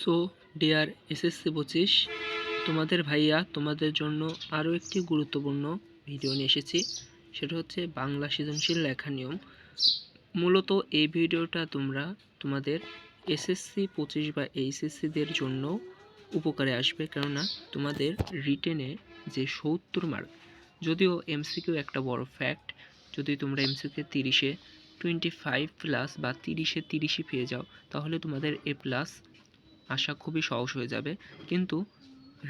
So dear SSC পঁচিশ তোমাদের ভাইয়া তোমাদের জন্য আরও একটি গুরুত্বপূর্ণ ভিডিও নিয়ে এসেছি। সেটা হচ্ছে বাংলা সৃজনশীল লেখা নিয়ম। মূলত এই ভিডিওটা তোমরা তোমাদের এসএসসি পঁচিশ বা এইচএসসিদের জন্য উপকারে আসবে। কেননা তোমাদের রিটেনে যে সত্তর মার্ক যদিও এমসিকিউ একটা বড় ফ্যাক্ট যদি তোমরা এমসিকিউ তিরিশে টোয়েন্টি ফাইভ প্লাস বা তিরিশে তিরিশে পেয়ে যাও, তাহলে তোমাদের এ প্লাস আসা খুবই সহজ হয়ে যাবে। কিন্তু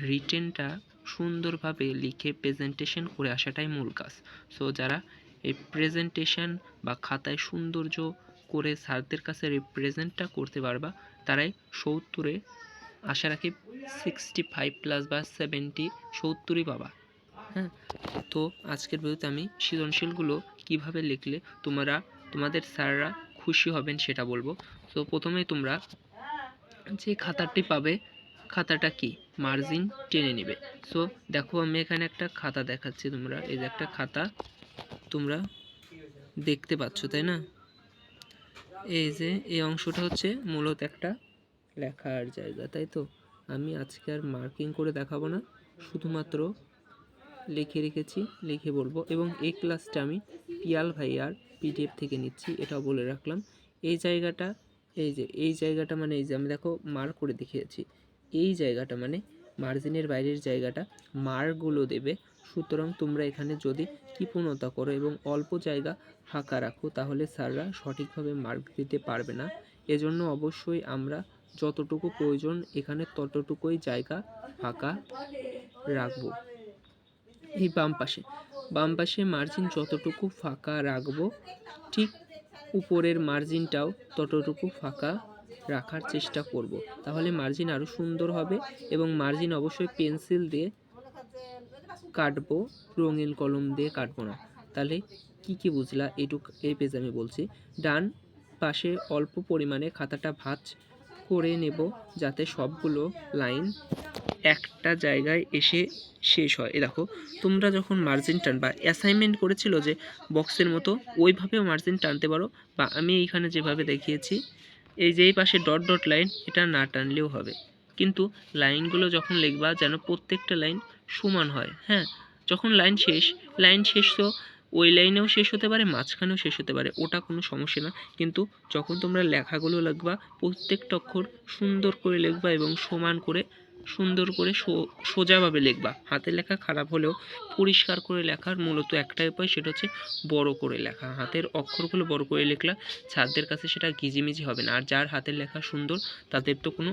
রিটেনটা সুন্দরভাবে লিখে প্রেজেন্টেশন করে আসাটাই মূল কাজ। সো যারা এই প্রেজেন্টেশন বা খাতায় সৌন্দর্য করে স্যারদের কাছে রিপ্রেজেন্টটা করতে পারবা, তারাই সত্তরে আশা রাখি সিক্সটি ফাইভ প্লাস বা সেভেন্টি সত্তরই পাবা। হ্যাঁ? তো আজকের ভিডিওতে আমি সৃজনশীলগুলো কীভাবে লিখলে তোমরা, তোমাদের স্যাররা খুশি হবেন সেটা বলব। তো প্রথমেই তোমরা যে খাতাটি পাবে, খাতাটা কি? মার্জিন টেনে নেবে। সো দেখো আমি এখানে একটা খাতা দেখাচ্ছি তোমরা। এই যে একটা খাতা তোমরা দেখতে পাচ্ছ, তাই না? এই যে, এই অংশটা হচ্ছে মূলত একটা লেখার জায়গা, তাই তো? আমি আজকে আর মার্কিং করে দেখাবো না। শুধুমাত্র লিখে রেখেছি, লিখে বলব। এবং এই ক্লাসটা আমি পিয়াল ভাইয়ার পিডিএফ থেকে নিচ্ছি, এটাও বলে রাখলাম। এই জায়গাটা এই যে, এই জায়গাটা মানে এই যে, আমি দেখো মার করে দেখিয়েছি। এই জায়গাটা মানে মার্জিনের বাইরের জায়গাটা মারগুলো দেবে। সুতরাং তোমরা এখানে যদি কৃপণতা করো এবং অল্প জায়গা ফাঁকা রাখো, তাহলে স্যাররা সঠিকভাবে মার্ক দিতে পারবে না। এজন্য অবশ্যই আমরা যতটুকু প্রয়োজন এখানে ততটুকুই জায়গা ফাঁকা রাখব। এই বাম পাশে বাম পাশে মার্জিন যতটুকু ফাঁকা রাখব, ঠিক উপরের মার্জিনটাও ততটুকু ফাঁকা রাখার চেষ্টা করব। তাহলে মার্জিন আরও সুন্দর হবে এবং মার্জিন অবশ্যই পেন্সিল দিয়ে কাটব, রঙিন কলম দিয়ে কাটব না। তাহলে কি কি বুঝলা? এটুক, এই পেজে আমি বলছি। ডান পাশে অল্প পরিমাণে খাতাটা ভাঁজ করে নেব যাতে সবগুলো লাইন একটা জায়গায় এসে শেষ হয়। এ দেখো, তোমরা যখন মার্জিন টানবা অ্যাসাইনমেন্ট করেছিল যে বক্সের মতো, ওইভাবেও মার্জিন টানতে পারো বা আমি এইখানে যেভাবে দেখিয়েছি, এই যে এই পাশে ডট ডট লাইন এটা না টানলেও হবে। কিন্তু লাইনগুলো যখন লিখবা যেন প্রত্যেকটা লাইন সমান হয় হ্যাঁ? যখন লাইন শেষ লাইন শেষ তো ওই লাইনেও শেষ হতে পারে, মাঝখানেও শেষ হতে পারে, ওটা কোনো সমস্যা না। কিন্তু যখন তোমরা লেখাগুলো লিখবা, প্রত্যেকটা অক্ষর সুন্দর করে লিখবা এবং সমান করে, সুন্দর করে সোজাভাবে লিখবা। হাতে লেখা খারাপ হলেও পরিষ্কার করে লেখার মূলত একটাই উপায়, সেটা হচ্ছে বড় করে লেখা। হাতের অক্ষরগুলো বড় করে লেখলা ছাত্রদের কাছে সেটা গিজিমিজি হবে না, আর যার হাতের লেখা সুন্দর, তাদের তো কোনো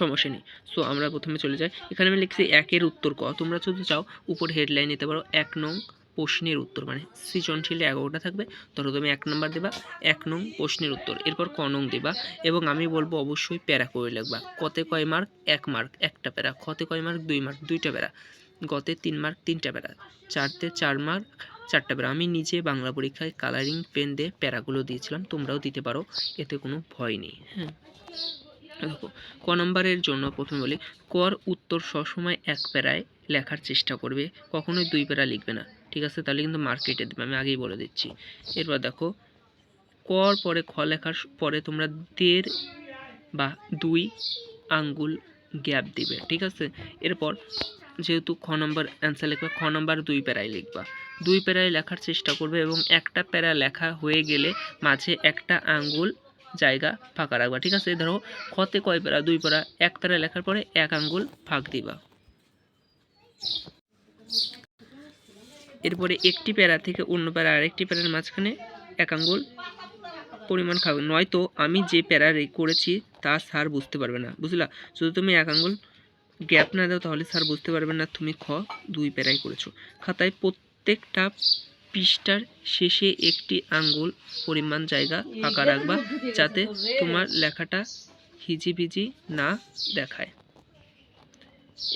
সমস্যা নেই। সো আমরা প্রথমে চলে যাই। এখানে আমি লিখছি একের উত্তর ক। তোমরা যদি চাও, উপরে হেডলাইন নিতে পারো, এক নং প্রশ্নের উত্তর মানে সৃজনশীলে এগারোটা থাকবে ধরো তুমি এক নম্বর দেবা, এক নং প্রশ্নের উত্তর, এরপর ক নং দেবা এবং আমি বলব অবশ্যই প্যারা করে লিখবা। কতে কয় মার্ক? এক মার্ক, একটা প্যারা। খতে কয় মার্ক? দুই মার্ক, দুইটা প্যারা। গতে তিন মার্ক, তিনটা প্যারা। চারতে চার মার্ক, চারটা প্যারা। আমি নিজে বাংলা পরীক্ষায় কালারিং পেন দিয়ে প্যারাগুলো দিয়েছিলাম, তোমরাও দিতে পারো, এতে কোনো ভয় নেই হ্যাঁ। দেখো, ক নম্বরের জন্য প্রথমে বলি, কর উত্তর সবসময় এক প্যারায় লেখার চেষ্টা করবে, কখনোই দুই প্যারা লিখবে না। ঠিক আছে, তাহলে কিন্তু মার্কেটে দেবে, আমি আগেই বলে দিচ্ছি। এরপর দেখো কর পরে খ লেখার পরে তোমরা দেড় বা দুই আঙ্গুল গ্যাপ দিবে, ঠিক আছে? এরপর যেহেতু খ নম্বর অ্যান্সার লিখবে, খ নম্বর দুই প্যারায় লিখবা। দুই প্যারায় লেখার চেষ্টা করবে এবং একটা প্যারা লেখা হয়ে গেলে মাঝে একটা আঙ্গুল জায়গা ফাঁকা রাখবা, ঠিক আছে? ধরো, খতে কয় প্যারা? দুই প্যারা। এক প্যারা লেখার পরে এক আঙ্গুল ফাঁক দিবা। এরপরে একটি প্যারা থেকে অন্য প্যারা, আরেকটি প্যারার মাঝখানে এক আঙ্গুল পরিমাণ খাবে নয়তো আমি যে প্যারা করেছি তা স্যার বুঝতে পারবে না। বুঝলা? যদি তুমি এক আঙ্গুল গ্যাপ না দাও তাহলে স্যার বুঝতে পারবেন না তুমি খ দুই প্যারাই করেছ। খাতায় প্রত্যেকটা পৃষ্ঠার শেষে একটি আঙ্গুল পরিমাণ জায়গা ফাঁকা রাখবা যাতে তোমার লেখাটা হিজিবিজি না দেখায়।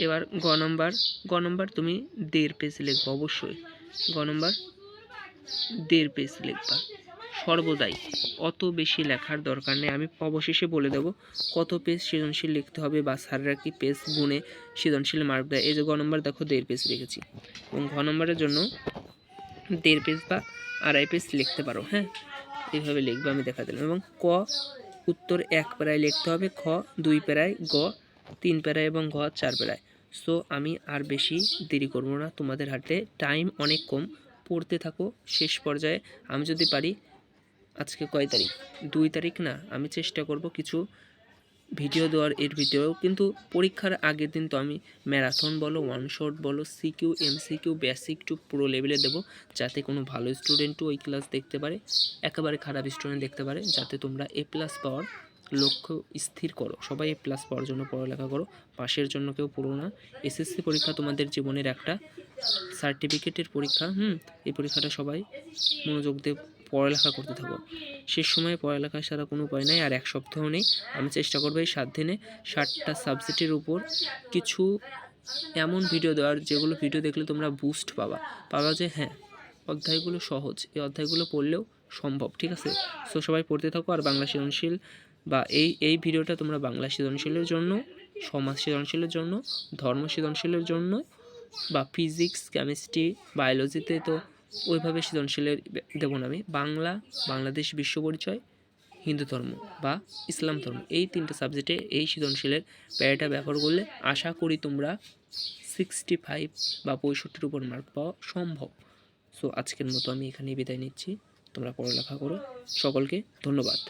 এবার গ নম্বর। গ নম্বর তুমি দেড় পেজ লিখবা অবশ্যই। গ নম্বর, দেড় পেজ লিখবা। সর্বদাই অত বেশি লেখার দরকার নেই। আমি অবশেষে বলে দেবো, কত পেজ সৃজনশীল লিখতে হবে বা স্যাররা কি পেজ গুনে সৃজনশীল মার্ক দেয়। এই যে গ নম্বর, দেখো দেড় পেজ লিখেছি এবং ঘ নম্বরের জন্য দেড় পেজ বা আড়াই পেজ লিখতে পারো হ্যাঁ? এইভাবে লিখবে, আমি দেখা দিলাম। এবং ক, উত্তর এক প্যারায় লিখতে হবে। খ, দুই প্যারায়, গ, তিন প্যারায় এবং ঘ, চার প্যারায়। সো আমি আর বেশি দেরি করব না। তোমাদের হাতে টাইম অনেক কম। পড়তে থাকো শেষ পর্যায়ে। আমি যদি পারি, আজকে কয় তারিখ? দুই তারিখ না, আমি চেষ্টা করব কিছু ভিডিও দেওয়ার। এর ভিডিও কিন্তু পরীক্ষার আগের দিন তো আমি ম্যারাথন বলো ওয়ান শট বলো সিকিউ এমসিকিউ বেসিক টু পুরো লেভেলে দেবো, যাতে কোনো ভালো স্টুডেন্টও ওই ক্লাস দেখতে পারে। একেবারে খারাপ স্টুডেন্ট দেখতে পারে, যাতে তোমরা এ প্লাস পাওয়ার লক্ষ্য স্থির করো। সবাই প্লাস পাওয়ার জন্য পড়ালেখা করো। পাশের জন্য কেউ পড়ো না। এসএসসি পরীক্ষা তোমাদের জীবনের একটা সার্টিফিকেটের পরীক্ষা, হুম? এই পরীক্ষাটা সবাই মনোযোগ দিয়ে পড়ালেখা করতে থাকো। শেষ সময়ে পড়ালেখা ছাড়া কোনো উপায় নাই আর এক সপ্তাহ নেই। আমি চেষ্টা করব এই সাত দিনে ষাটটা সাবজেক্টের উপর কিছু এমন ভিডিও দেওয়ার, যেগুলো ভিডিও দেখলে তোমরা বুস্ট পাবা। পাবা যে হ্যাঁ অধ্যায়গুলো সহজ। এই অধ্যায়গুলো পড়লেও সম্ভব, ঠিক আছে? সো সবাই পড়তে থাকো আর বাংলা সৃজনশীল বা এই এই ভিডিওটা তোমরা বাংলা সৃজনশীলের জন্য, সমাজ সৃজনশীলের জন্য, ধর্ম সৃজনশীলের জন্য বা ফিজিক্স কেমিস্ট্রি বায়োলজিতে তো ওইভাবে সৃজনশীলের দেব না আমি। বাংলা, বাংলাদেশ বিশ্ব পরিচয়, হিন্দু ধর্ম বা ইসলাম ধর্ম। এই তিনটে সাবজেক্টে এই সৃজনশীলের প্যারাটা ব্যবহার করলে আশা করি তোমরা সিক্সটি ফাইভ বা পঁয়ষট্টির উপর মার্ক পাওয়া সম্ভব। সো আজকের মতো আমি এখানেই বিদায় নিচ্ছি। তোমরা পড়ালেখা করো। সকলকে ধন্যবাদ।